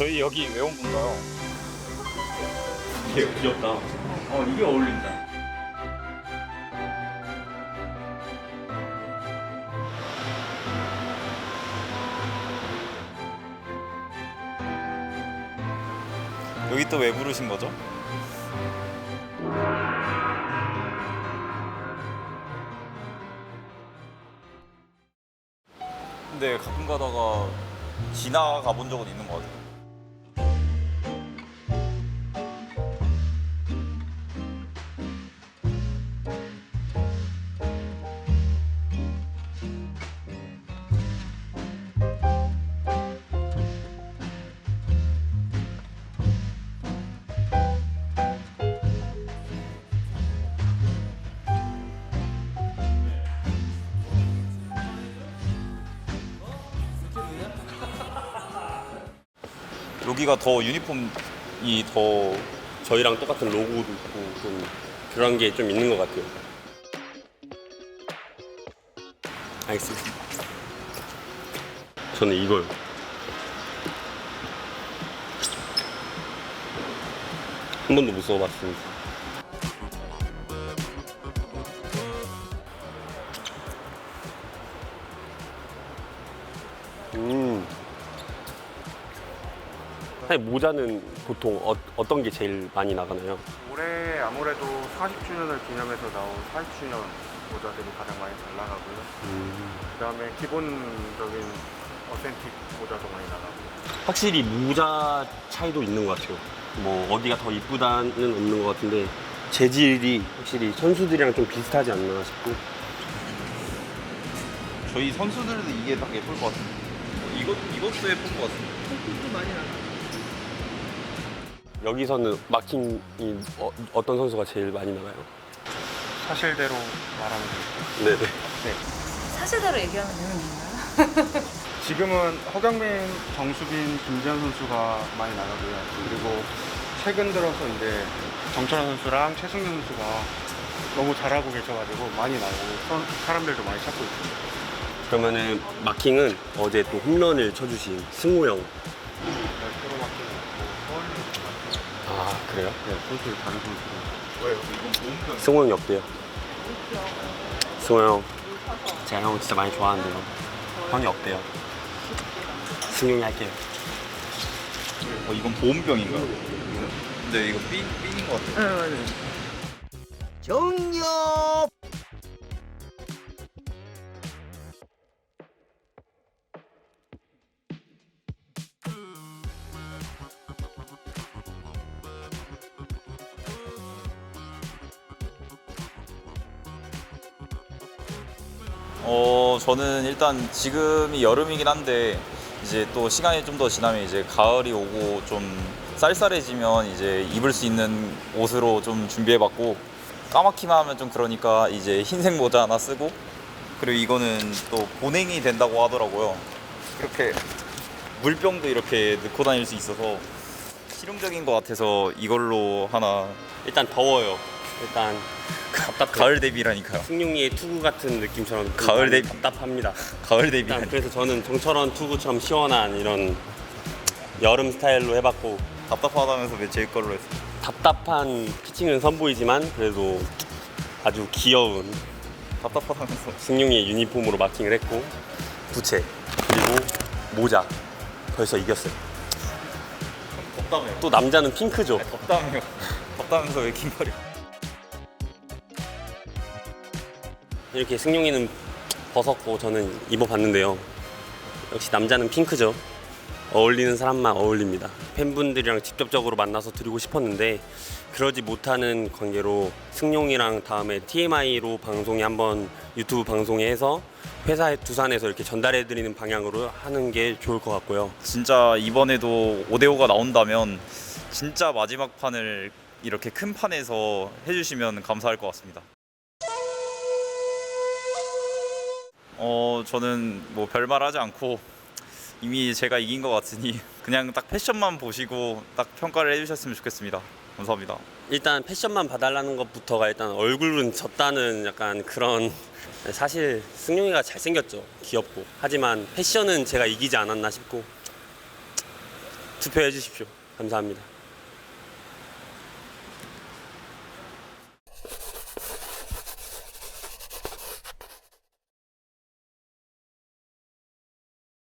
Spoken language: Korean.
저희 여기 왜 온 건가요? 되게 귀엽다. 어, 이게 어울린다. 여기 또 왜 부르신 거죠? 근데 가끔 가다가 지나가 본 적은 있는 것 같아요. 여기가 더 유니폼이 더 저희랑 똑같은 로고도 있고 좀 그런 게 좀 있는 것 같아요. 알겠습니다. 저는 이걸 한 번도 못 써봤습니다. 음. 사실 모자는 보통 어, 어떤 게 제일 많이 나가나요? 올해 아무래도 40주년을 기념해서 나온 40주년 모자들이 가장 많이 잘 나가고요. 그 다음에 기본적인 어센틱 모자도 많이 나가고요. 확실히 모자 차이도 있는 것 같아요. 뭐 어디가 더 이쁘다는 없는 것 같은데 재질이 확실히 선수들이랑 좀 비슷하지 않나 싶고 저희 선수들도 이게 딱 예쁠 것 같은데 이것 이것도 예쁜 것 같은데 여기서는 마킹이 어, 어떤 선수가 제일 많이 나가요? 사실대로 말하면 돼요. 네네. 사실대로 얘기하면 되는 건가요? 지금은 허경민, 정수빈, 김지현 선수가 많이 나가고요. 그리고 최근 들어서 이제 정철환 선수랑 최승현 선수가 너무 잘하고 계셔가지고 많이 나오고 선- 사람들도 많이 찾고 있습니다. 그러면은 마킹은 어제 또 홈런을 쳐주신 승우 형. 프로 마킹은 없고 서울이 아 그래요? 네, 선수 다른 보온병 승우 형이 어때요? 승우 형. 제가 형 진짜 많이 좋아하는데요. 형이 어때요? 승용이 할게요. 어, 이건 보온병인가? 근데 이거 삔, 삔인 것 같아요 정 어 저는 일단 지금이 여름이긴 한데 이제 또 시간이 좀 더 지나면 이제 가을이 오고 좀 쌀쌀해지면 이제 입을 수 있는 옷으로 좀 준비해봤고 까맣기만 하면 좀 그러니까 이제 흰색 모자 하나 쓰고 그리고 이거는 또 보냉이 된다고 하더라고요. 이렇게 물병도 이렇게 넣고 다닐 수 있어서 실용적인 것 같아서 이걸로 하나 일단 더워요. 일단 답답 가을 대비라니까요. 승용이의 투구 같은 느낌처럼 좀 가을 대- 답답합니다. 가을 일단 대비라니. 그래서 저는 정철원 투구처럼 시원한 이런 여름 스타일로 해봤고 답답하다면서 왜 제 걸로 했어? 답답한 피칭은 선보이지만 그래도 아주 귀여운 답답하다면서. 승용이의 유니폼으로 마킹을 했고 부채 그리고 모자 벌써 이겼어요. 덥다며요. 또 남자는 핑크죠. 덥다며요. 덥다면서 왜긴 머리? 이렇게 승용이는 벗었고 저는 입어봤는데요. 역시 남자는 핑크죠. 어울리는 사람만 어울립니다. 팬분들이랑 직접적으로 만나서 드리고 싶었는데 그러지 못하는 관계로 승용이랑 다음에 TMI로 방송에 한번 유튜브 방송에 해서 회사에 두산에서 이렇게 전달해 드리는 방향으로 하는 게 좋을 것 같고요. 진짜 이번에도 5대5가 나온다면 진짜 마지막 판을 이렇게 큰 판에서 해주시면 감사할 것 같습니다. 어 저는 뭐 별말 하지 않고 이미 제가 이긴 것 같으니 그냥 딱 패션만 보시고 딱 평가를 해주셨으면 좋겠습니다. 감사합니다. 일단 패션만 봐달라는 것부터가 일단 얼굴은 졌다는 약간 그런 사실 승용이가 잘생겼죠 귀엽고 하지만 패션은 제가 이기지 않았나 싶고 투표해 주십시오. 감사합니다.